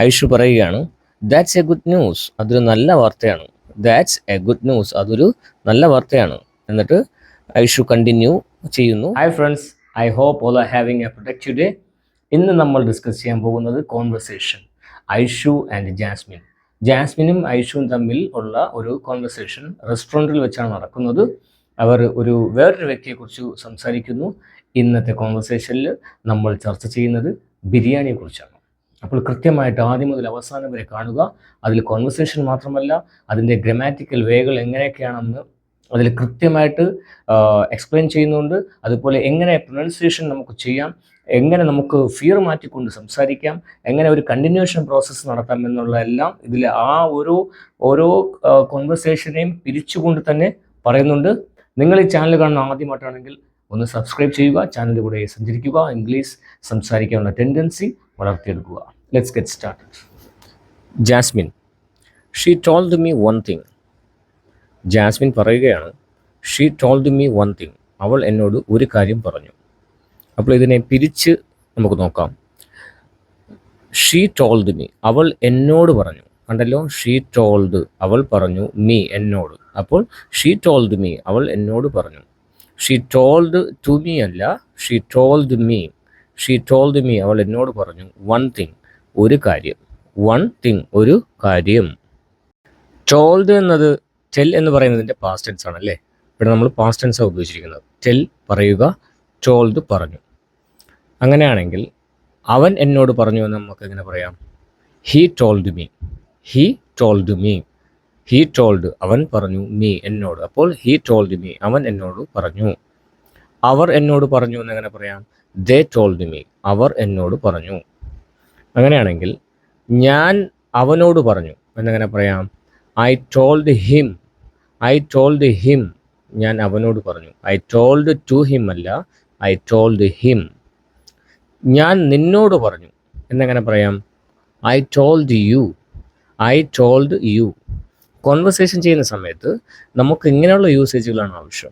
ഐഷു പറയുകയാണ് that's a good news അതൊരു നല്ല വാർത്തയാണ്. ദാറ്റ്സ് എ ഗുഡ് ന്യൂസ് അതൊരു നല്ല വാർത്തയാണ്. എന്നിട്ട് ഐഷു കണ്ടിന്യൂ ചെയ്യുന്നു. Hi friends I hope all are having a productive day ഇന്ന് നമ്മൾ ഡിസ്കസ് ചെയ്യാൻ പോകുന്നത് കോൺവെർസേഷൻ ഐഷു ആൻഡ് ജാസ്മിൻ. ജാസ്മിനും ഐഷുവും തമ്മിൽ ഉള്ള ഒരു കോൺവെർസേഷൻ റെസ്റ്റോറന്റിൽ വെച്ചാണ് നടക്കുന്നത്. അവർ ഒരു വേറൊരു വ്യക്തിയെക്കുറിച്ച് സംസാരിക്കുന്നു. ഇന്നത്തെ കോൺവെർസേഷനിൽ നമ്മൾ ചർച്ച ചെയ്യുന്നത് ബിരിയാണിയെക്കുറിച്ചാണ്. അപ്പോൾ കൃത്യമായിട്ട് ആദ്യം മുതൽ അവസാനം വരെ കാണുക. അതിൽ കോൺവെർസേഷൻ മാത്രമല്ല അതിന്റെ ഗ്രമാറ്റിക്കൽ വേകൾ എങ്ങനെയൊക്കെയാണെന്ന് അതിൽ കൃത്യമായിട്ട് എക്സ്പ്ലെയിൻ ചെയ്യുന്നുണ്ട്. അതുപോലെ എങ്ങനെ പ്രൊനൗൺസിയേഷൻ നമുക്ക് ചെയ്യാം എങ്ങനെ നമുക്ക് ഫിയർ മാറ്റിക്കൊണ്ട് സംസാരിക്കാം എങ്ങനെ ഒരു കണ്ടിന്യൂഷൻ പ്രോസസ്സ് നടത്താം എന്നുള്ള എല്ലാം ഇതിൽ ആ ഓരോ ഓരോ കോൺവെർസേഷനെയും പിരിച്ചുകൊണ്ട് തന്നെ പറയുന്നുണ്ട്. നിങ്ങൾ ഈ ചാനൽ കാണുന്ന ആദ്യമായിട്ടാണെങ്കിൽ ഒന്ന് സബ്സ്ക്രൈബ് ചെയ്യുക ചാനലിലൂടെ സഞ്ചരിക്കുക ഇംഗ്ലീഷ് സംസാരിക്കാനുള്ള tendency വളർത്തിയെടുക്കുക. Let's get start Jasmine she told me one thing Jasmine പറയുകയാണ് she told me one thing അവൾ എന്നോട് ഒരു കാര്യം പറഞ്ഞു. അപ്പോൾ ഇതിനെ പിരിച്ച് നമുക്ക് നോക്കാം. ഷീ ടോൾഡ് മീ അവൾ എന്നോട് പറഞ്ഞു. കണ്ടല്ലോ ഷീ ടോൾഡ് അവൾ പറഞ്ഞു മീ എന്നോട്. അപ്പോൾ ഷീ ടോൾഡ് മീ അവൾ എന്നോട് പറഞ്ഞു. ഷീ ടോൾഡ് ടു മീ അല്ല she told me she told me അവൾ എന്നോട് പറഞ്ഞു വൺ തിങ് ഒരു കാര്യം. വൺ തിങ് ഒരു കാര്യം. ടോൾഡ് എന്നത് ടെൽ എന്ന് പറയുന്നതിന്റെ പാസ്റ്റ് ടെൻസ് ആണ് അല്ലേ ഇവിടെ നമ്മൾ പാസ്റ്റ് ടെൻസാണ് ഉപയോഗിച്ചിരിക്കുന്നത്. ടെൽ പറയുക ടോൾഡ് പറഞ്ഞു. അങ്ങനെയാണെങ്കിൽ അവൻ എന്നോട് പറഞ്ഞു എന്ന് നമുക്ക് എങ്ങനെ പറയാം? He told me he told me he told അവൻ പറഞ്ഞു മീ എന്നോട്. അപ്പോൾ ഹീ ടോൾഡ് മീ അവൻ എന്നോട് പറഞ്ഞു. അവർ എന്നോട് പറഞ്ഞു എന്ന് എങ്ങനെ പറയാം? ദേ ടോൾഡ് മീ അവർ എന്നോട് പറഞ്ഞു. അങ്ങനെയാണെങ്കിൽ ഞാൻ അവനോട് പറഞ്ഞു എന്നങ്ങനെ പറയാം I told him I told him ഞാൻ അവനോട് പറഞ്ഞു ഐ ടോൾഡ് ടു ഹിം അല്ല ഐ ടോൾഡ് ഹിം ഞാൻ നിന്നോട് പറഞ്ഞു എന്നങ്ങനെ പറയാം I told you I told you conversation ചെയ്യുന്ന സമയത്ത് നമുക്ക് ഇങ്ങനെയുള്ള യൂസേജുകളാണ് ആവശ്യം.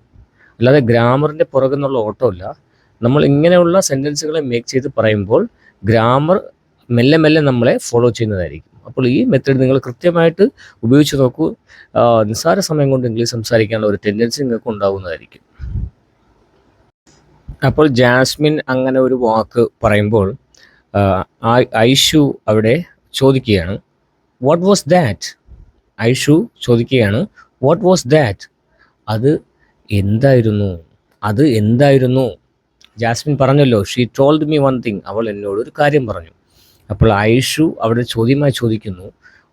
അല്ലാതെ ഗ്രാമറിന്റെ പുറകെന്നുള്ള ഓട്ടമില്ല. നമ്മൾ ഇങ്ങനെയുള്ള സെന്റൻസുകളെ മേക്ക് ചെയ്ത് പറയുമ്പോൾ ഗ്രാമർ മെല്ലെ മെല്ലെ നമ്മളെ ഫോളോ ചെയ്യുന്നതായിരിക്കും. അപ്പോൾ ഈ മെത്തേഡ് നിങ്ങൾ കൃത്യമായിട്ട് ഉപയോഗിച്ച് നോക്കൂ. നിസ്സാര സമയം കൊണ്ട് ഇംഗ്ലീഷ് സംസാരിക്കാനുള്ള ഒരു ടെൻഡൻസി നിങ്ങൾക്ക് ഉണ്ടാകുന്നതായിരിക്കും. അപ്പോൾ ജാസ്മിൻ അങ്ങനെ ഒരു വാക്ക് പറയുമ്പോൾ ഐഷു അവിടെ ചോദിക്കുകയാണ് വാട്ട് വാസ് ദാറ്റ് ഐഷു ചോദിക്കുകയാണ് വാട്ട് വാസ് ദാറ്റ് അത് എന്തായിരുന്നു? അത് എന്തായിരുന്നു? ജാസ്മിൻ പറഞ്ഞല്ലോ she told me one thing അവൾ എന്നോട് ഒരു കാര്യം പറഞ്ഞു. അപ്പോൾ ഐഷു അവിടെ ചോദ്യമായി ചോദിക്കുന്നു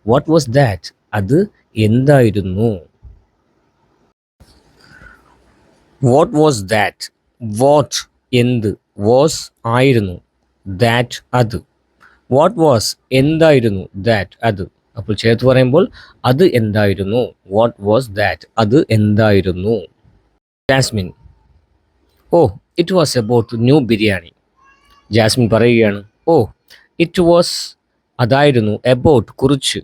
വാട്ട് വാസ് ദാറ്റ് അത് എന്തായിരുന്നു? വാട്ട് വാസ് ദാറ്റ് വാട്ട് എന്ത്? വാസ് ആയിരുന്നു. ദാറ്റ് അത്. വാട്ട് വാസ് എന്തായിരുന്നു? ദാറ്റ് അത്. അപ്പോൾ ചേർത്ത് പറയുമ്പോൾ അത് എന്തായിരുന്നു? വാട്ട് വാസ് ദാറ്റ് അത് എന്തായിരുന്നു? Jasmine oh it was about new biryani Jasmine പറയുകയാണ് ഓ ഇറ്റ് വാസ് അതായിരുന്നു എബൌട്ട് കുറിച്ച്.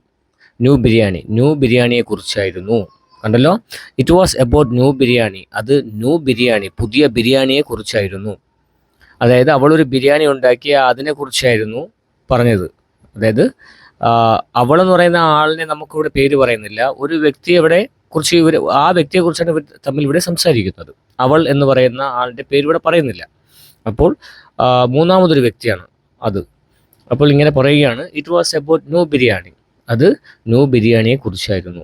ന്യൂ ബിരിയാണി ന്യൂ ബിരിയാണിയെ കുറിച്ചായിരുന്നു കണ്ടല്ലോ? It was about new biryani അത് ന്യൂ ബിരിയാണി പുതിയ ബിരിയാണിയെ കുറിച്ചായിരുന്നു അതായത് അവളൊരു ബിരിയാണി ഉണ്ടാക്കിയ അതിനെക്കുറിച്ചായിരുന്നു പറഞ്ഞത്. അതായത് അവളെന്ന് പറയുന്ന ആളിനെ നമുക്കിവിടെ പേര് പറയുന്നില്ല. ഒരു വ്യക്തിയെ ഇവിടെ കുറിച്ച് ഇവർ ആ വ്യക്തിയെക്കുറിച്ചാണ് ഇവർ തമ്മിൽ ഇവിടെ സംസാരിക്കുന്നത്. അവൾ എന്ന് പറയുന്ന ആളുടെ പേര് ഇവിടെ പറയുന്നില്ല. അപ്പോൾ മൂന്നാമതൊരു വ്യക്തിയാണ് അത്. അപ്പോൾ ഇങ്ങനെ പറയുകയാണ് it was about new biryani അത് ന്യൂ ബിരിയാണിയെ കുറിച്ചായിരുന്നു.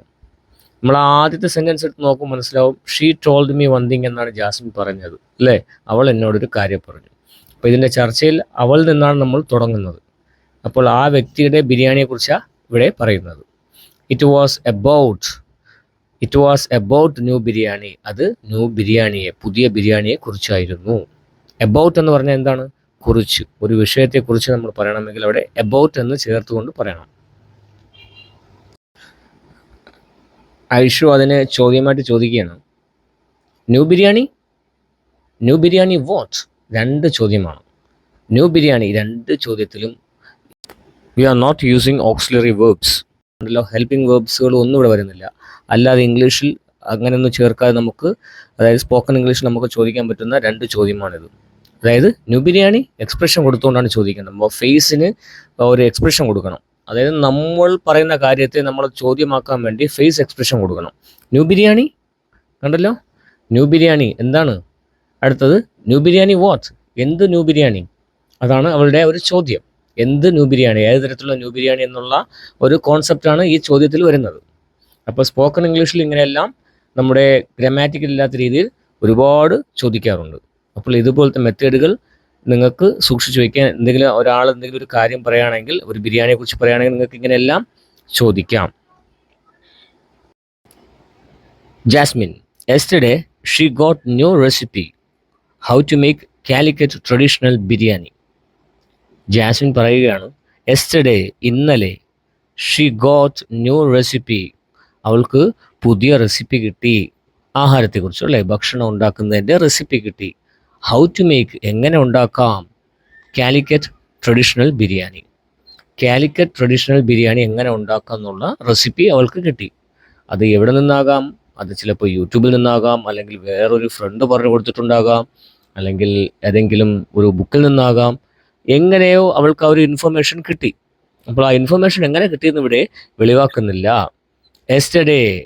നമ്മൾ ആദ്യത്തെ സെന്റൻസ് എടുത്ത് നോക്കുമ്പോൾ മനസ്സിലാവും she told me one thing എന്നാണ് ജാസ്മിൻ പറഞ്ഞത് അല്ലേ? അവൾ എന്നോടൊരു കാര്യം പറഞ്ഞു. അപ്പോൾ ഇതിന്റെ ചർച്ചയിൽ അവൾ നിന്നാണ് നമ്മൾ തുടങ്ങുന്നത്. അപ്പോൾ ആ വ്യക്തിയുടെ ബിരിയാണിയെക്കുറിച്ചാണ് ഇവിടെ പറയുന്നത്. It was about it was about new biryani അത് ന്യൂ ബിരിയാണിയെ പുതിയ ബിരിയാണിയെ കുറിച്ചായിരുന്നു. എബൌട്ട് എന്ന് പറഞ്ഞാൽ എന്താണ്? കുറിച്ച് ഒരു വിഷയത്തെക്കുറിച്ച് നമ്മൾ പറയണമെങ്കിൽ അവിടെ എബൌട്ട് എന്ന് ചേർത്തുകൊണ്ട് പറയണം. ഐഷു അതിനെ ചോദ്യമായിട്ട് ചോദിക്കുകയാണ്. New biryani? New biryani what രണ്ട് ചോദ്യമാണ്. ന്യൂ ബിരിയാണി രണ്ട് ചോദ്യത്തിലും we are not using auxiliary verbs ഉണ്ടല്ലോ ഹെൽപ്പിംഗ് വേർബ്സുകൾ ഒന്നും ഇവിടെ വരുന്നില്ല. അല്ലാതെ ഇംഗ്ലീഷിൽ അങ്ങനെയൊന്നും ചേർക്കാതെ നമുക്ക് അതായത് സ്പോക്കൺ ഇംഗ്ലീഷിൽ നമുക്ക് ചോദിക്കാൻ പറ്റുന്ന രണ്ട് ചോദ്യമാണിത്. അതായത് ന്യൂ ബിരിയാണി എക്സ്പ്രഷൻ കൊടുത്തുകൊണ്ടാണ് ചോദിക്കുന്നത്. അപ്പോൾ ഫേസിന് ഒരു എക്സ്പ്രഷൻ കൊടുക്കണം. അതായത് നമ്മൾ പറയുന്ന കാര്യത്തെ നമ്മൾ ചോദ്യമാക്കാൻ വേണ്ടി ഫേസ് എക്സ്പ്രഷൻ കൊടുക്കണം. ന്യൂ ബിരിയാണി കണ്ടല്ലോ? ന്യൂ ബിരിയാണി എന്താണ്? അടുത്തത് ന്യൂ ബിരിയാണി വാട്ട് എന്ത് ന്യൂ ബിരിയാണി? അതാണ് അവളുടെ ഒരു ചോദ്യം. എന്ത് ന്യൂ ബിരിയാണി? ഏത് തരത്തിലുള്ള ന്യൂ ബിരിയാണി എന്നുള്ള ഒരു കോൺസെപ്റ്റാണ് ഈ ചോദ്യത്തിൽ വരുന്നത്. അപ്പോൾ സ്പോക്കൺ ഇംഗ്ലീഷിൽ ഇങ്ങനെയെല്ലാം നമ്മുടെ ഗ്രാമാറ്റിക്കൽ ഇല്ലാത്ത രീതിയിൽ ഒരുപാട് ചോദിക്കാറുണ്ട്. അപ്പോൾ ഇതുപോലത്തെ മെത്തേഡുകൾ നിങ്ങൾക്ക് സൂക്ഷിച്ചു വയ്ക്കാൻ എന്തെങ്കിലും ഒരാൾ എന്തെങ്കിലും ഒരു കാര്യം പറയുകയാണെങ്കിൽ ഒരു ബിരിയാണിയെക്കുറിച്ച് പറയുകയാണെങ്കിൽ നിങ്ങൾക്ക് ഇങ്ങനെയെല്ലാം ചോദിക്കാം. Jasmine yesterday she got new recipe how to make Calicut traditional biryani Jasmine പറയുകയാണ് എസ്റ്റർഡേ ഇന്നലെ ഷീ ഗോട്ട് ന്യൂ റെസിപ്പി അവൾക്ക് പുതിയ റെസിപ്പി കിട്ടി. ആഹാരത്തെക്കുറിച്ച് അല്ലേ ഭക്ഷണം ഉണ്ടാക്കുന്നതിന്റെ റെസിപ്പി കിട്ടി. ഹൗ ടു മേക്ക് എങ്ങനെ ഉണ്ടാക്കാം? കാലിക്കറ്റ് ട്രഡീഷണൽ ബിരിയാണി. കാലിക്കറ്റ് ട്രഡീഷണൽ ബിരിയാണി എങ്ങനെ ഉണ്ടാക്കാം എന്നുള്ള റെസിപ്പി അവൾക്ക് കിട്ടി. അത് എവിടെ നിന്നാകാം? അത് ചിലപ്പോൾ യൂട്യൂബിൽ നിന്നാകാം. അല്ലെങ്കിൽ വേറൊരു ഫ്രണ്ട് പറഞ്ഞു കൊടുത്തിട്ടുണ്ടാകാം. അല്ലെങ്കിൽ ഏതെങ്കിലും ഒരു ബുക്കിൽ നിന്നാകാം. എങ്ങനെയോ അവൾക്ക് ആ ഒരു ഇൻഫർമേഷൻ കിട്ടി. അപ്പോൾ ആ ഇൻഫർമേഷൻ എങ്ങനെ കിട്ടിയെന്ന് ഇവിടെ വെളിവാക്കുന്നില്ല. എസ്റ്റഡേ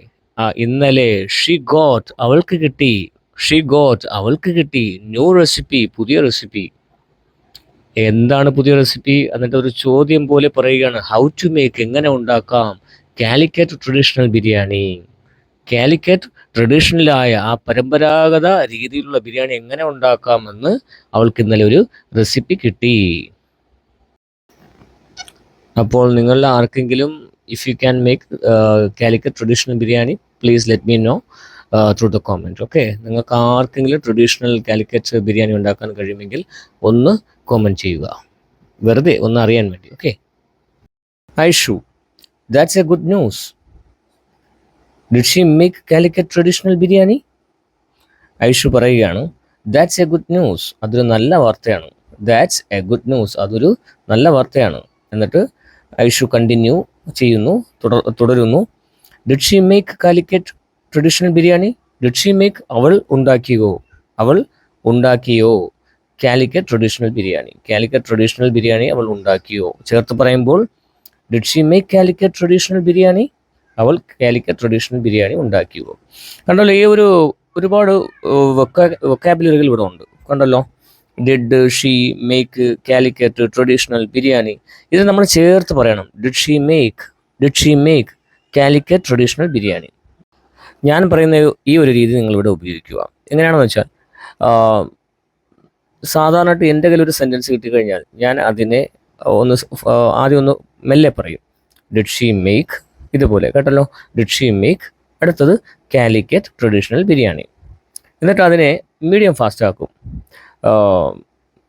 ഇന്നലെ ഷീ ഗോട്ട് അവൾക്ക് കിട്ടി. ഷീ ഗോട്ട് അവൾക്ക് കിട്ടി ന്യൂ റെസിപ്പി പുതിയ റെസിപ്പി എന്താണ് പുതിയ റെസിപ്പി എന്നിട്ട് ഒരു ചോദ്യം പോലെ പറയുകയാണ്. ഹൗ ടു മേക്ക് എങ്ങനെ ഉണ്ടാക്കാം? കാലിക്കറ്റ് ട്രഡീഷണൽ ബിരിയാണി. കാലിക്കറ്റ് ട്രഡീഷണലായ ആ പരമ്പരാഗത രീതിയിലുള്ള ബിരിയാണി എങ്ങനെ ഉണ്ടാക്കാമെന്ന് അവൾക്ക് ഇന്നലെ ഒരു റെസിപ്പി കിട്ടി. അപ്പോൾ നിങ്ങളിൽ ആർക്കെങ്കിലും if you can make Calicut traditional biryani please let me know through the comment okay നിങ്ങൾക്ക് ആർക്കെങ്കിലും ട്രഡീഷണൽ കാലിക്കറ്റ് ബിരിയാണി ഉണ്ടാക്കാൻ കഴിയുമെങ്കിൽ ഒന്ന് കോമെന്റ് ചെയ്യുക. വെറുതെ ഒന്ന് അറിയാൻ വേണ്ടി. Okay Aishu that's a good news did she make Calicut traditional biryani Aishu പറയുകയാണ് ദാറ്റ്സ് എ ഗുഡ് ന്യൂസ് അതൊരു നല്ല വാർത്തയാണ്. ദാറ്റ്സ് എ ഗുഡ് ന്യൂസ് അതൊരു നല്ല വാർത്തയാണ്. എന്നിട്ട് ഐഷു കണ്ടിന്യൂ ചെയ്യുന്നു തുടരുന്നു. Did she make Calicut traditional biryani did she make അവൾ ഉണ്ടാക്കിയോ അവൾ ഉണ്ടാക്കിയോ കാലിക്കറ്റ് ട്രഡീഷണൽ ബിരിയാണി കാലിക്കറ്റ് ട്രഡീഷണൽ ബിരിയാണി അവൾ ഉണ്ടാക്കിയോ ചേർത്ത് പറയുമ്പോൾ did she make Calicut traditional biryani അവൾ കാലിക്കറ്റ് ട്രഡീഷണൽ ബിരിയാണി ഉണ്ടാക്കിയോ കണ്ടല്ലോ ഈ ഒരു ഒരുപാട് വൊക്കാബുലറികൾ ഇവിടെ ഉണ്ട്. കണ്ടല്ലോ did she make Calicut traditional biryani ഇത് നമ്മൾ ചേർത്ത് പറയണം. Did she make did she make Calicut traditional biryani ഞാൻ പറയുന്ന ഈ ഒരു രീതി നിങ്ങളിവിടെ ഉപയോഗിക്കുക. എങ്ങനെയാണെന്ന് വെച്ചാൽ സാധാരണയായിട്ട് എന്റെ കയ്യിൽ ഒരു സെന്റൻസ് കിട്ടിക്കഴിഞ്ഞാൽ ഞാൻ അതിനെ ഒന്ന് ആദ്യം ഒന്ന് മെല്ലെ പറയും. ഡിഡ് ഷീ മേക്ക് ഇതുപോലെ കേട്ടല്ലോ. ഡിഡ് ഷീ മേക്ക് അടുത്തത് കാലിക്കറ്റ് ട്രഡീഷണൽ ബിരിയാണി എന്നിട്ട് അതിനെ മീഡിയം ഫാസ്റ്റ് ആക്കും.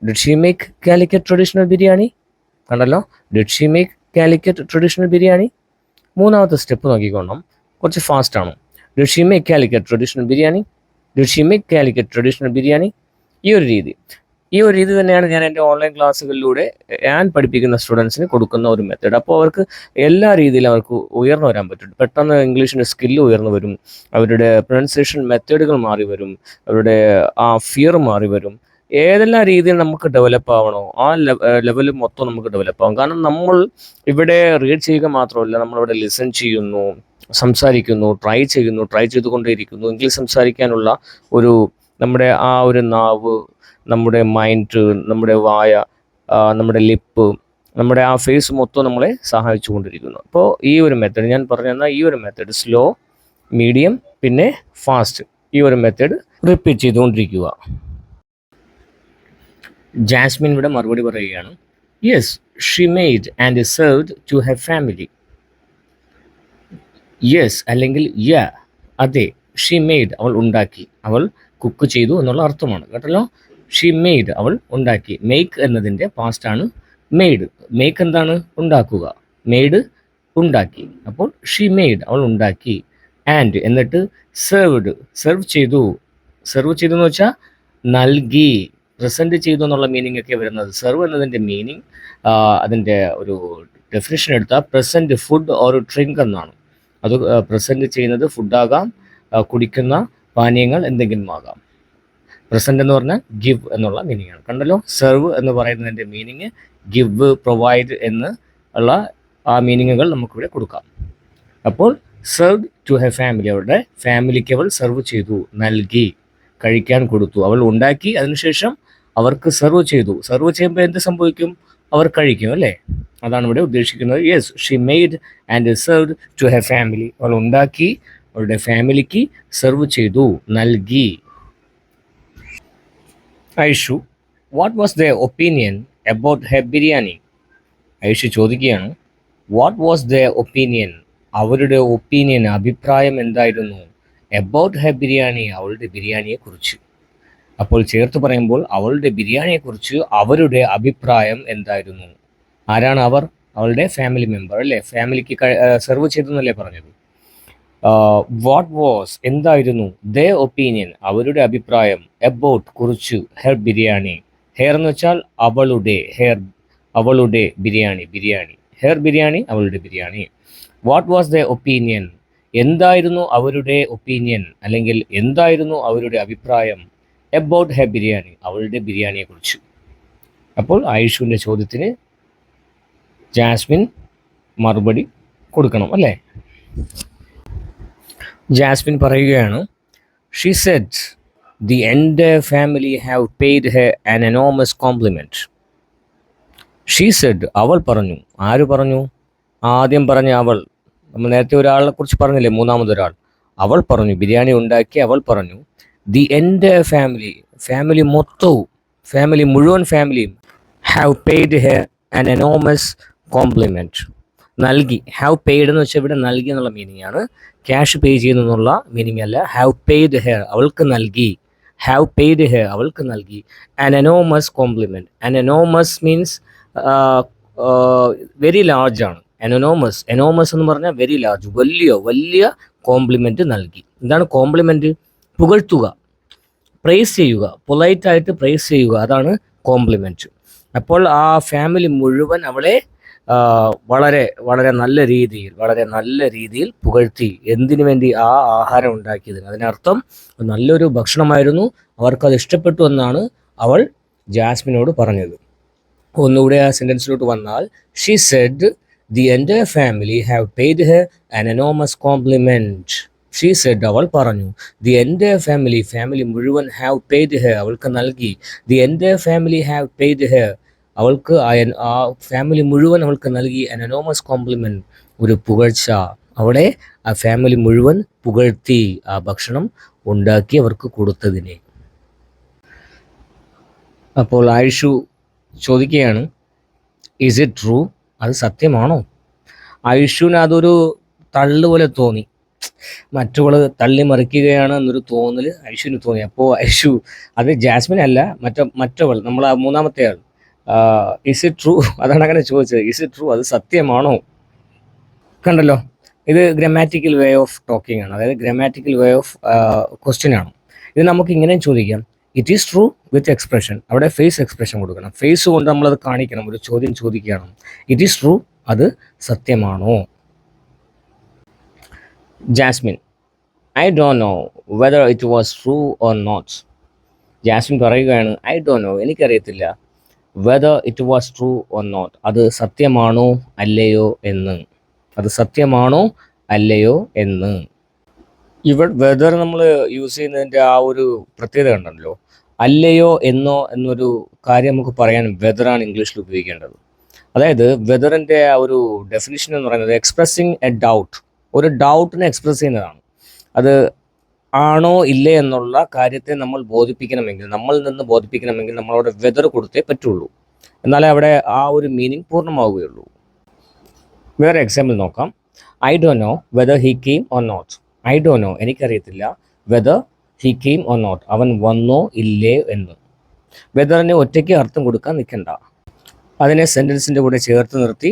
Did she make Calicut traditional biryani കണ്ടല്ലോ. Did she make Calicut traditional biryani മൂന്നാമത്തെ സ്റ്റെപ്പ് നോക്കിക്കോണം. കുറച്ച് ഫാസ്റ്റ് ആണ്. Did she make Calicut traditional biryani did she make Calicut traditional biryani ഈ ഒരു രീതി. ഈ ഒരു രീതി തന്നെയാണ് ഞാൻ എന്റെ ഓൺലൈൻ ക്ലാസ്സുകളിലൂടെ ഞാൻ പഠിപ്പിക്കുന്ന സ്റ്റുഡൻസിന് കൊടുക്കുന്ന ഒരു മെത്തേഡ് അപ്പോൾ അവർക്ക് എല്ലാ രീതിയിലും അവർക്ക് ഉയർന്നു വരാൻ പറ്റും പെട്ടെന്ന് ഇംഗ്ലീഷിന്റെ സ്കില്ല് ഉയർന്നു വരും. അവരുടെ പ്രൊനൗൺസിയേഷൻ മെത്തേഡുകൾ മാറി വരും. അവരുടെ ആ ഫിയർ മാറി വരും. ഏതെല്ലാം രീതിയിൽ നമുക്ക് ഡെവലപ്പ് ആവണോ ആ ലെവൽ മൊത്തം നമുക്ക് ഡെവലപ്പ് ആവും. കാരണം നമ്മൾ ഇവിടെ റീഡ് ചെയ്യുക മാത്രമല്ല നമ്മളിവിടെ ലിസൺ ചെയ്യുന്നു സംസാരിക്കുന്നു ട്രൈ ചെയ്യുന്നു ട്രൈ ചെയ്തുകൊണ്ടേയിരിക്കുന്നു. ഇംഗ്ലീഷ് സംസാരിക്കാനുള്ള ഒരു നമ്മുടെ ആ ഒരു നാവ് നമ്മുടെ മൈൻഡ് നമ്മുടെ വായ നമ്മുടെ ലിപ്പ് നമ്മുടെ ആ ഫേസ് മൊത്തം നമ്മളെ സഹായിച്ചു കൊണ്ടിരിക്കുന്നു അപ്പോൾ ഈ ഒരു മെത്തേഡ് ഞാൻ പറഞ്ഞു തന്ന ഈ ഒരു മെത്തേഡ് സ്ലോ മീഡിയം പിന്നെ ഫാസ്റ്റ് ഈ ഒരു മെത്തേഡ് റിപ്പീറ്റ് ചെയ്തുകൊണ്ടിരിക്കുക. ജാസ്മിൻ ഇവിടെ മറുപടി പറയുകയാണ്. Yes she made and served to her family yes അല്ലെങ്കിൽ യ അതെ ഷി മെയ്ഡ് അവൾ ഉണ്ടാക്കി അവൾ കുക്ക് ചെയ്തു എന്നുള്ള അർത്ഥമാണ്. കേട്ടല്ലോ? ഷി മെയ്ഡ് അവൾ ഉണ്ടാക്കി മെയ്ക്ക് എന്നതിന്റെ ആണ് മെയ്ഡ് മെയ്ക്ക് എന്താണ്? ഉണ്ടാക്കുക. മെയ്ഡ് ഉണ്ടാക്കി. അപ്പോൾ ഷി മെയ്ഡ് അവൾ ഉണ്ടാക്കി. ആൻഡ് എന്നിട്ട് സെർവ്ഡ് സെർവ് ചെയ്തു. സെർവ് ചെയ്തു എന്ന് വെച്ചാൽ നൽകി. പ്രസന്റ് ചെയ്തു എന്നുള്ള മീനിങ് ഒക്കെ വരുന്നത്. സെർവ് എന്നതിന്റെ മീനിങ് അതിന്റെ ഒരു ഡെഫിനേഷൻ എടുത്താൽ പ്രസന്റ് ഫുഡ് ഓർ ഡ്രിങ്ക് എന്നാണ്. അത് പ്രസന്റ് ചെയ്യുന്നത് ഫുഡാകാം കുടിക്കുന്ന പാനീയങ്ങൾ എന്തെങ്കിലും ആകാം. പ്രസന്റ് എന്ന് പറഞ്ഞാൽ ഗിവ് എന്നുള്ള മീനിങ് ആണ്. കണ്ടല്ലോ? സെർവ് എന്ന് പറയുന്നതിന്റെ മീനിങ് ഗിവ് പ്രൊവൈഡ് എന്ന് ഉള്ള ആ മീനിങ്ങുകൾ നമുക്കിവിടെ കൊടുക്കാം. അപ്പോൾ സെർവ് ടു ഹെ ഫാമിലി അവരുടെ ഫാമിലിക്ക് അവൾ സെർവ് ചെയ്തു നൽകി കഴിക്കാൻ കൊടുത്തു. അവൾ ഉണ്ടാക്കി അതിനുശേഷം അവർക്ക് സെർവ് ചെയ്തു. സെർവ് ചെയ്യുമ്പോൾ എന്ത് സംഭവിക്കും? അവർ കഴിക്കും അല്ലേ? അതാണ് ഇവിടെ ഉദ്ദേശിക്കുന്നത്. Yes she made and serve to her family അവൾ ഉണ്ടാക്കി അവളുടെ ഫാമിലിക്ക് സെർവ് ചെയ്തു നൽകി. Aishu what was the opinion about her biryani Aishu ചോദിക്കുകയാണ് വാട്ട് വാസ് ദ ഒപ്പീനിയൻ അവരുടെ ഒപ്പീനിയൻ അഭിപ്രായം എന്തായിരുന്നു? അബൌട്ട് ഹെ ബിരിയാണി അവളുടെ ബിരിയാണിയെ കുറിച്ച്. അപ്പോൾ ചേർത്ത് പറയുമ്പോൾ അവളുടെ ബിരിയാണിയെക്കുറിച്ച് അവരുടെ അഭിപ്രായം എന്തായിരുന്നു? ആരാണ് അവർ? അവളുടെ ഫാമിലി മെമ്പർ അല്ലേ? ഫാമിലിക്ക് സെർവ് ചെയ്തെന്നല്ലേ പറഞ്ഞത്? വാട്ട് വാസ് എന്തായിരുന്നു? ദ ഒപ്പീനിയൻ അവരുടെ അഭിപ്രായം എബൌട്ട് കുറിച്ച് ഹെർ ബിരിയാണി. ഹെയർ എന്ന് വെച്ചാൽ അവളുടെ ഹെയർ അവളുടെ ബിരിയാണി ബിരിയാണി. ഹെയർ ബിരിയാണി അവളുടെ biryani. What was the opinion എന്തായിരുന്നു അവരുടെ ഒപ്പീനിയൻ അല്ലെങ്കിൽ എന്തായിരുന്നു അവരുടെ അഭിപ്രായം? എബൌട്ട് ഹെ ബിരിയാണി അവളുടെ ബിരിയാണിയെ കുറിച്ച് അപ്പോൾ ആയുഷുവിന്റെ ചോദ്യത്തിന് ജാസ്മിൻ മറുപടി കൊടുക്കണം അല്ലേ? ജാസ്മിൻ പറയുകയാണ് ഷീ സെറ്റ് ദി എന്റെ family have paid her an enormous compliment she said അവൾ പറഞ്ഞു. ആര് പറഞ്ഞു? ആദ്യം പറഞ്ഞ അവൾ. നമ്മൾ നേരത്തെ ഒരാളെ കുറിച്ച് പറഞ്ഞില്ലേ മൂന്നാമതൊരാൾ. അവൾ പറഞ്ഞു ബിരിയാണി ഉണ്ടാക്കി അവൾ പറഞ്ഞു. ദി എന്റെ ഫാമിലി ഫാമിലി മൊത്തവും ഫാമിലി മുഴുവൻ ഫാമിലിയും have paid her an enormous compliment നൽകി. ഹാവ് പെയ്ഡ് എന്ന് വെച്ചാൽ ഇവിടെ നൽകി എന്നുള്ള മീനിങ് ആണ്. ക്യാഷ് പേ ചെയ്യുന്നു എന്നുള്ള മീനിങ് അല്ല. ഹാവ് പെയ്ഡ് ഹെയർ അവൾക്ക് നൽകി. ഹാവ് പെയ്ഡ് ഹെയർ അവൾക്ക് നൽകി. An enormous compliment an enormous means very large ആണ്. എനോമസ് എനോമസ് എന്ന് പറഞ്ഞാൽ വെരി ലാർജ് വലിയ വലിയ കോംപ്ലിമെന്റ് നൽകി. എന്താണ് കോംപ്ലിമെന്റ് പുകഴ്ത്തുക. പ്രൈസ് ചെയ്യുക. പൊലൈറ്റായിട്ട് പ്രൈസ് ചെയ്യുക. അതാണ് കോംപ്ലിമെന്റ് അപ്പോൾ ആ ഫാമിലി മുഴുവൻ അവളെ വളരെ വളരെ നല്ല രീതിയിൽ വളരെ നല്ല രീതിയിൽ പുകഴ്ത്തി. എന്തിനു വേണ്ടി ആ ആഹാരം ഉണ്ടാക്കിയതിന്? അതിനർത്ഥം നല്ലൊരു ഭക്ഷണമായിരുന്നു. അവർക്കത് ഇഷ്ടപ്പെട്ടു എന്നാണ് അവൾ ജാസ്മിനോട് പറഞ്ഞത്. ഒന്നുകൂടെ ആ സെന്റൻസിലോട്ട് വന്നാൽ ഷീ സെഡ് ദി എന്റെ family have paid her an enormous compliment she said അവൾ പറഞ്ഞു ദി എന്റെ ഫാമിലി ഫാമിലി മുഴുവൻ ഹാവ് പെയ്ഡ് ഹെ അവൾക്ക് നൽകി ദി എന്റെ ഫാമിലി ഹാവ് പെയ്ഡ് ഹെ അവൾക്ക് ആ ഫാമിലി മുഴുവൻ അവൾക്ക് നൽകി അൻ അനോമസ് കോംപ്ലിമെന്റ് ഒരു പുകഴ്ച. അവിടെ ആ ഫാമിലി മുഴുവൻ പുകഴ്ത്തി ആ ഭക്ഷണം ഉണ്ടാക്കി അവർക്ക് കൊടുത്തതിനെ. അപ്പോൾ ആയിഷു ചോദിക്കുകയാണ് ഇസ് ഇറ്റ് ട്രൂ അത് സത്യമാണോ? ആയിഷുവിന് അതൊരു തള്ളു പോലെ തോന്നി. മറ്റുള്ള തള്ളി മറിക്കുകയാണ് എന്നൊരു തോന്നൽ ഐഷുവിന് തോന്നി. അപ്പോൾ ഐഷു അത് ജാസ്മിൻ അല്ല മറ്റ മറ്റവൾ നമ്മൾ ആ മൂന്നാമത്തെ ആൾ. ഇസ് ഇറ്റ് ട്രൂ അതാണ് അങ്ങനെ ചോദിച്ചത്. ഇസ് ഇറ്റ് ട്രൂ അത് സത്യമാണോ? കണ്ടല്ലോ. ഇത് ഗ്രമാറ്റിക്കൽ വേ ഓഫ് ടോക്കിംഗ് ആണ്. അതായത് ഗ്രമാറ്റിക്കൽ വേ ഓഫ് ക്വസ്റ്റ്യൻ ആണ്. ഇത് നമുക്ക് ഇങ്ങനെയും ചോദിക്കാം. It is true with expression അവിടെ ഫേസ് എക്സ്പ്രഷൻ കൊടുക്കണം. ഫേസ് കൊണ്ട് നമ്മളത് കാണിക്കണം. ഒരു ചോദ്യം ചോദിക്കുകയാണ്. ഇറ്റ് ഈസ് ട്രൂ അത് സത്യമാണോ? Jasmine I don't know whether it was true or not Jasmine പറയുകയാണ് ഐ ഡോണ്ട് നോ എനിക്കറിയത്തില്ല whether it was true or not അത് സത്യമാണോ അല്ലയോ എന്ന്. അത് സത്യമാണോ അല്ലയോ എന്ന്. ഇവ വെദർ നമ്മൾ യൂസ് ചെയ്യുന്നതിന്റെ ആ ഒരു പ്രത്യേകത ഉണ്ടല്ലോ അല്ലയോ എന്നോ എന്നൊരു കാര്യം നമുക്ക് പറയാൻ വെദറാണ് ഇംഗ്ലീഷിൽ ഉപയോഗിക്കേണ്ടത്. അതായത് വെദറിന്റെ ആ ഒരു ഡെഫിനിഷൻ എന്ന് പറയുന്നത് എക്സ്പ്രസ്സിങ് എ ഡൗട്ട് ഒരു ഡൗട്ടിനെ എക്സ്പ്രസ് ചെയ്യുന്നതാണ്. അത് ആണോ ഇല്ലേ എന്നുള്ള കാര്യത്തെ നമ്മൾ ബോധിപ്പിക്കണമെങ്കിൽ നമ്മൾ നിന്ന് ബോധിപ്പിക്കണമെങ്കിൽ നമ്മളവിടെ വെതർ കൊടുത്തേ പറ്റുള്ളൂ. എന്നാലേ അവിടെ ആ ഒരു മീനിങ് പൂർണമാവുകയുള്ളൂ. വേറെ എക്സാമ്പിൾ നോക്കാം. I do know whether he came or not I do know എനിക്കറിയത്തില്ല. Whether he came or not അവൻ വന്നോ ഇല്ലേ എന്ന്. വെദറിന് ഒറ്റയ്ക്ക് അർത്ഥം കൊടുക്കാൻ നിൽക്കണ്ട. അതിനെ സെന്റൻസിന്റെ കൂടെ ചേർത്ത് നിർത്തി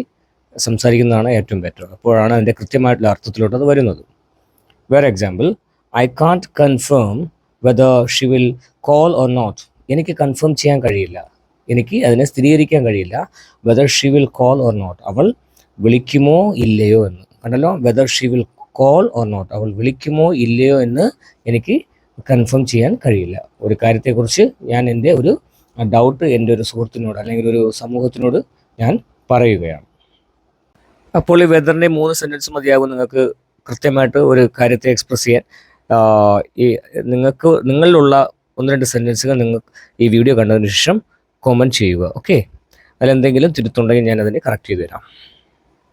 സംസാരിക്കുന്നതാണ് ഏറ്റവും ബെറ്റർ അപ്പോഴാണ് അതിന്റെ കൃത്യമായിട്ടുള്ള അർത്ഥത്തിലോട്ട് അത് വരുന്നത്. വേറെ example I can't confirm whether she will call or not എനിക്ക് കൺഫേം ചെയ്യാൻ കഴിയില്ല. എനിക്ക് അതിനെ സ്ഥിരീകരിക്കാൻ കഴിയില്ല. Whether she will call or not അവൾ വിളിക്കുമോ ഇല്ലയോ എന്ന്. കണ്ടല്ലോ? Whether she will call or not അവൾ വിളിക്കുമോ ഇല്ലയോ എന്ന് എനിക്ക് കൺഫേം ചെയ്യാൻ കഴിയില്ല. ഒരു കാര്യത്തെക്കുറിച്ച് ഞാൻ എന്റെ ഒരു ഡൗട്ട് എന്റെ ഒരു സുഹൃത്തിനോട് അല്ലെങ്കിൽ ഒരു സമൂഹത്തിനോട് ഞാൻ പറയുകയാണ്. അപ്പോൾ ഈ വെദറിന്റെ മൂന്ന് സെന്റൻസ് മതിയാകും നിങ്ങൾക്ക് കൃത്യമായിട്ട് ഒരു കാര്യത്തെ എക്സ്പ്രസ് ചെയ്യാൻ. ഈ നിങ്ങൾക്ക് നിങ്ങളിലുള്ള ഒന്ന് രണ്ട് സെന്റൻസുകൾ നിങ്ങൾ ഈ വീഡിയോ കണ്ടതിന് ശേഷം കോമന്റ് ചെയ്യുക ഓക്കെ അതിലെന്തെങ്കിലും തിരുത്തുണ്ടെങ്കിൽ ഞാൻ അതിനെ കറക്റ്റ് ചെയ്തു തരാം.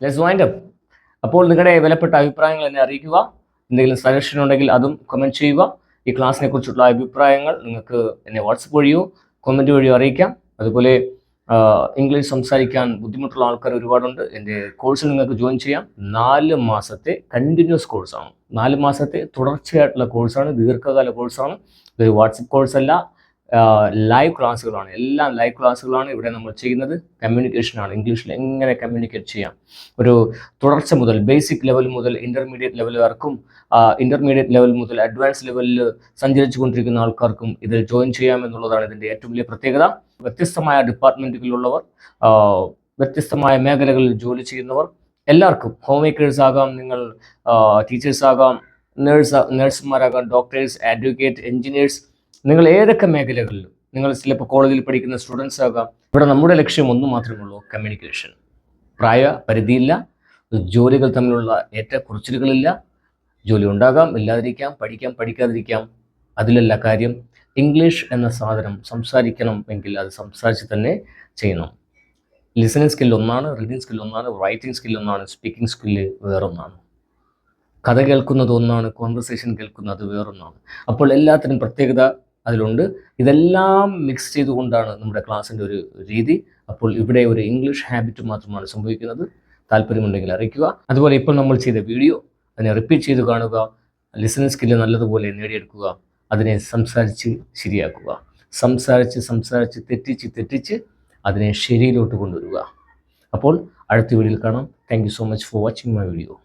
ലെറ്റ്സ് വൈൻഡ് അപ്പ് അപ്പോൾ നിങ്ങളുടെ വിലപ്പെട്ട അഭിപ്രായങ്ങൾ എന്നെ അറിയിക്കുക. എന്തെങ്കിലും സജഷൻ ഉണ്ടെങ്കിൽ അതും കമന്റ് ചെയ്യുക. ഈ ക്ലാസ്സിനെ കുറിച്ചുള്ള അഭിപ്രായങ്ങൾ നിങ്ങൾക്ക് എന്നെ വാട്സപ്പ് വഴിയോ കമന്റ് വഴിയോ അറിയിക്കാം. അതുപോലെ ഇംഗ്ലീഷ് സംസാരിക്കാൻ ബുദ്ധിമുട്ടുള്ള ആൾക്കാർ ഒരുപാടുണ്ട്. എന്റെ കോഴ്സിൽ നിങ്ങൾക്ക് ജോയിൻ ചെയ്യാം. നാല് മാസത്തെ കണ്ടിന്യൂസ് കോഴ്സാണ് നാല് മാസത്തെ തുടർച്ചയായിട്ടുള്ള കോഴ്സാണ് ദീർഘകാല കോഴ്സാണ് ഇതൊരു വാട്സപ്പ് കോഴ്സല്ല ലൈവ് ക്ലാസ്സുകളാണ് എല്ലാം ലൈവ് ക്ലാസ്സുകളാണ് ഇവിടെ നമ്മൾ ചെയ്യുന്നത്. കമ്മ്യൂണിക്കേഷനാണ് ഇംഗ്ലീഷിൽ എങ്ങനെ കമ്മ്യൂണിക്കേറ്റ് ചെയ്യാം? ഒരു തുടർച്ച മുതൽ ബേസിക് ലെവൽ മുതൽ ഇന്റർമീഡിയറ്റ് ലെവൽ വരെക്കും. ഇന്റർമീഡിയറ്റ് ലെവൽ മുതൽ അഡ്വാൻസ് ലെവലിൽ സഞ്ചരിച്ചു കൊണ്ടിരിക്കുന്ന ആൾക്കാർക്കും ഇതിൽ ജോയിൻ ചെയ്യാം എന്നുള്ളതാണ് ഇതിന്റെ ഏറ്റവും വലിയ പ്രത്യേകത. വ്യത്യസ്തമായ ഡിപ്പാർട്ട്മെന്റുകളിലുള്ളവർ വ്യത്യസ്തമായ മേഖലകളിൽ ജോലി ചെയ്യുന്നവർ എല്ലാവർക്കും ഹോം മേക്കേഴ്സ് ആകാം നിങ്ങൾ ടീച്ചേഴ്സ് ആകാം നേഴ്സ് നേഴ്സുമാരാകാം ഡോക്ടേഴ്സ് അഡ്വക്കേറ്റ് എഞ്ചിനീയേഴ്സ് നിങ്ങൾ ഏതൊക്കെ മേഖലകളിലും നിങ്ങൾ ചിലപ്പോൾ കോളേജിൽ പഠിക്കുന്ന സ്റ്റുഡൻസ് ആകാം. ഇവിടെ നമ്മുടെ ലക്ഷ്യം ഒന്ന് മാത്രമേ ഉള്ളൂ കമ്മ്യൂണിക്കേഷൻ പ്രായ പരിധിയില്ല. ജോലികൾ തമ്മിലുള്ള ഏറ്റക്കുറച്ചിലുകളില്ല. ജോലി ഉണ്ടാകാം ഇല്ലാതിരിക്കാം പഠിക്കാം പഠിക്കാതിരിക്കാം. അതിലല്ല കാര്യം ഇംഗ്ലീഷ് എന്ന സാധനം സംസാരിക്കണം എങ്കിൽ അത് സംസാരിച്ച് തന്നെ ചെയ്യണം. ലിസണിങ് സ്കിൽ ഒന്നാണ് റീഡിങ് സ്കിൽ ഒന്നാണ് റൈറ്റിംഗ് സ്കിൽ ഒന്നാണ് സ്പീക്കിംഗ് സ്കില്ല് വേറൊന്നാണ്. കഥ കേൾക്കുന്നത് ഒന്നാണ് കോൺവെർസേഷൻ കേൾക്കുന്നത് വേറൊന്നാണ്. അപ്പോൾ എല്ലാത്തിനും പ്രത്യേകത അതിലുണ്ട്. ഇതെല്ലാം മിക്സ് ചെയ്തുകൊണ്ടാണ് നമ്മുടെ ക്ലാസ്സിന്റെ ഒരു രീതി. അപ്പോൾ ഇവിടെ ഒരു ഇംഗ്ലീഷ് ഹാബിറ്റ് മാത്രമാണ് സംഭവിക്കുന്നത്. താല്പര്യമുണ്ടെങ്കിൽ അറിയിക്കുക. അതുപോലെ ഇപ്പോൾ നമ്മൾ ചെയ്ത വീഡിയോ അതിനെ റിപ്പീറ്റ് ചെയ്ത് കാണുക. ലിസണിങ് സ്കില്ല് നല്ലതുപോലെ നേടിയെടുക്കുക. അതിനെ സംസാരിച്ച് ശരിയാക്കുക. സംസാരിച്ച് സംസാരിച്ച് തെറ്റിച്ച് തെറ്റിച്ച് അതിനെ ശരിയിലോട്ട് കൊണ്ടുവരിക. അപ്പോൾ അടുത്ത വീഡിയോയിൽ കാണാം. Thank so much for watching my video